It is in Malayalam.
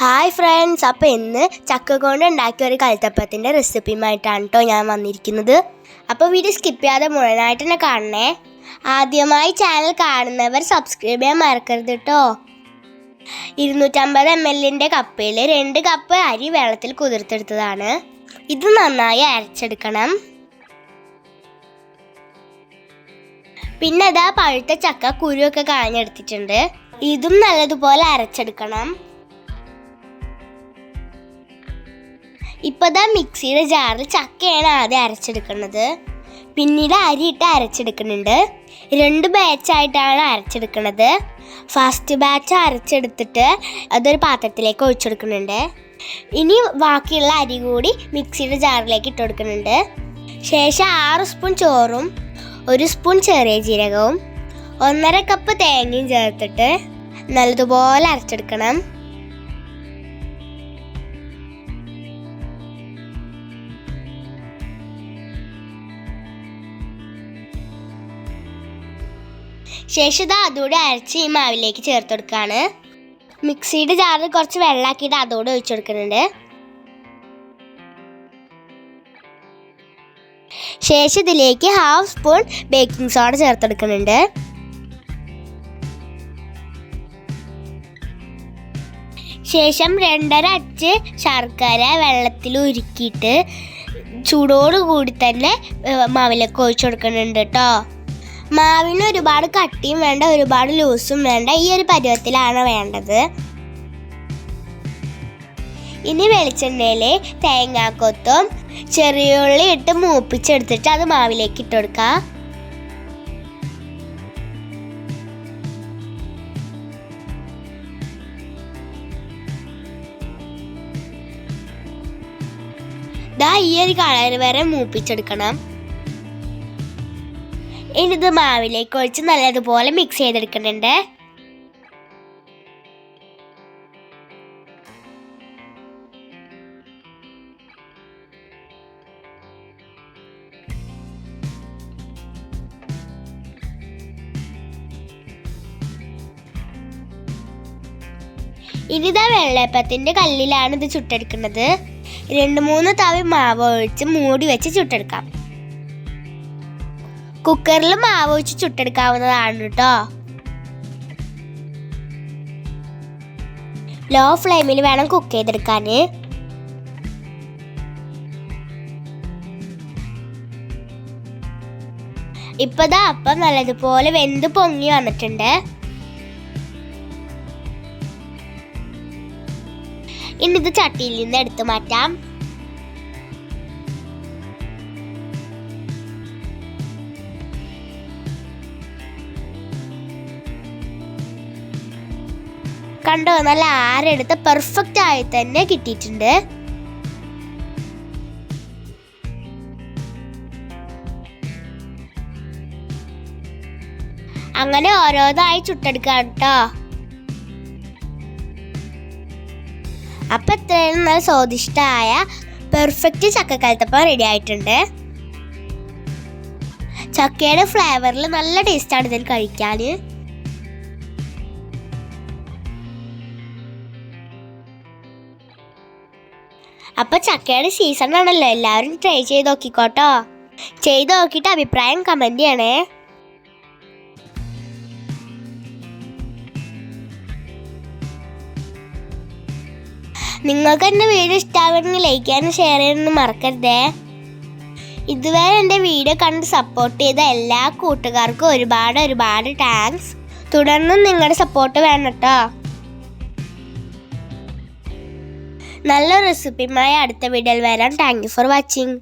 ഹായ് ഫ്രണ്ട്സ് അപ്പോൾ ഇന്ന് ചക്ക കൊണ്ട് ഉണ്ടാക്കിയ ഒരു കൽത്തപ്പത്തിന്റെ റെസിപ്പിയുമായിട്ടാണ് കേട്ടോ ഞാൻ വന്നിരിക്കുന്നത്. അപ്പോൾ വീഡിയോ സ്കിപ്പ് ചെയ്യാതെ മുഴുവനായിട്ട് തന്നെ കാണണേ. ആദ്യമായി ചാനൽ കാണുന്നവർ സബ്സ്ക്രൈബ് ചെയ്യാൻ മറക്കരുത് കേട്ടോ ഇരുന്നൂറ്റമ്പത് എം എല്ലിന്റെ കപ്പയിൽ രണ്ട് കപ്പ് അരി വെള്ളത്തിൽ കുതിർത്തെടുത്തതാണ്. ഇത് നന്നായി അരച്ചെടുക്കണം. പിന്നെ അതാ പഴുത്ത ചക്ക കുരുവൊക്കെ കളഞ്ഞെടുത്തിട്ടുണ്ട്. ഇതും നല്ലതുപോലെ അരച്ചെടുക്കണം. ഇപ്പതാ മിക്സിയുടെ ജാറിൽ ചക്കയാണ് ആദ്യം അരച്ചെടുക്കുന്നത്. പിന്നീട് അരിയിട്ട് അരച്ചെടുക്കുന്നുണ്ട്. രണ്ട് ബാച്ചായിട്ടാണ് അരച്ചെടുക്കുന്നത്. ഫസ്റ്റ് ബാച്ച് അരച്ചെടുത്തിട്ട് അതൊരു പാത്രത്തിലേക്ക് ഒഴിച്ചെടുക്കുന്നുണ്ട്. ഇനി ബാക്കിയുള്ള അരി കൂടി മിക്സിയുടെ ജാറിലേക്ക് ഇട്ട് കൊടുക്കുന്നുണ്ട്. ശേഷം ആറ് സ്പൂൺ ചോറും ഒരു സ്പൂൺ ചെറിയ ജീരകവും ഒന്നര കപ്പ് തേങ്ങയും ചേർത്തിട്ട് നല്ലതുപോലെ അരച്ചെടുക്കണം. ശേഷം അതോടെ അരച്ച് ഈ മാവിലേക്ക് ചേർത്ത് കൊടുക്കുകയാണ് മിക്സിയുടെ ജാറിൽ കുറച്ച് വെള്ളമാക്കിയിട്ട് അതോടെ ഒഴിച്ചു കൊടുക്കുന്നുണ്ട്. ശേഷം ഇതിലേക്ക് ഹാഫ് സ്പൂൺ ബേക്കിംഗ് സോഡ ചേർത്തെടുക്കുന്നുണ്ട് ശേഷം രണ്ടര അച്ച് ശർക്കര വെള്ളത്തിൽ ഉരുക്കിയിട്ട് ചൂടോടുകൂടി തന്നെ മാവിലേക്ക് ഒഴിച്ചു കൊടുക്കുന്നുണ്ട് കേട്ടോ മാവിന് ഒരുപാട് കട്ടിയും വേണ്ട ഒരുപാട് ലൂസും വേണ്ട. ഈ ഒരു പരുവത്തിലാണ് വേണ്ടത്. ഇനി വെളിച്ചെണ്ണയിൽ തേങ്ങാക്കൊത്തും ചെറിയുള്ളി ഇട്ട് മൂപ്പിച്ചെടുത്തിട്ട് അത് മാവിലേക്ക് ഇട്ട് കൊടുക്കാം. ദാ ഈ ഒരു കളർ വരെ മൂപ്പിച്ചെടുക്കണം. ഇനി ഇത് മാവിലേക്ക് ഒഴിച്ച് നല്ലതുപോലെ മിക്സ് ചെയ്തെടുക്കുന്നുണ്ട്. ഇനിതാ വെള്ളയപ്പത്തിന്റെ കല്ലിലാണ് ഇത് ചുട്ടെടുക്കുന്നത്. രണ്ട് മൂന്ന് തവി മാവ് ഒഴിച്ച് മൂടി വെച്ച് ചുട്ടെടുക്കാം. കുക്കറിൽ മാവ് ഒഴിച്ച് ചുട്ടെടുക്കാവുന്നതാണ് കേട്ടോ. ലോ ഫ്ലെയിമിൽ വേണം കുക്ക് ചെയ്തെടുക്കാൻ ഇപ്പതാ അപ്പം നല്ലതുപോലെ വെന്ത് പൊങ്ങി വന്നിട്ടുണ്ട്. ഇനി ഇത് ചട്ടിയിൽ നിന്ന് എടുത്തു മാറ്റാം. കണ്ടോ? നല്ല ആരെടുത്ത് പെർഫെക്റ്റ് ആയി തന്നെ കിട്ടിയിട്ടുണ്ട്. അങ്ങനെ ഓരോന്നായി ചുട്ടെടുക്കാം കേട്ടോ. അപ്പൊ ഇത്രയും നല്ല സ്വാദിഷ്ടമായ പെർഫെക്റ്റ് ചക്കക്കലത്തപ്പം റെഡി ആയിട്ടുണ്ട്. ചക്കയുടെ ഫ്ലേവറിൽ നല്ല ടേസ്റ്റാണ് ഇതിൽ കഴിക്കാൻ. അപ്പൊ ചക്കയുടെ സീസൺ ആണല്ലോ എല്ലാവരും ട്രൈ ചെയ്ത് നോക്കിക്കോട്ടോ. ചെയ്ത് നോക്കിയിട്ട് അഭിപ്രായം കമന്റ് ചെയ്യണേ. നിങ്ങൾക്ക് എന്റെ വീഡിയോ ഇഷ്ടമാണെങ്കിൽ ലൈക്ക് ചെയ്യാനും ഷെയർ ചെയ്യാനൊന്നും മറക്കരുതേ. ഇതുവരെ എന്റെ വീഡിയോ കണ്ട് സപ്പോർട്ട് ചെയ്ത എല്ലാ കൂട്ടുകാർക്കും ഒരുപാട് ഒരുപാട് താങ്ക്സ് തുടർന്നും നിങ്ങളുടെ സപ്പോർട്ട് വേണം കേട്ടോ. നല്ല റെസിപ്പിയുമായി അടുത്ത വീഡിയോയിൽ വരാം. Thank you for watching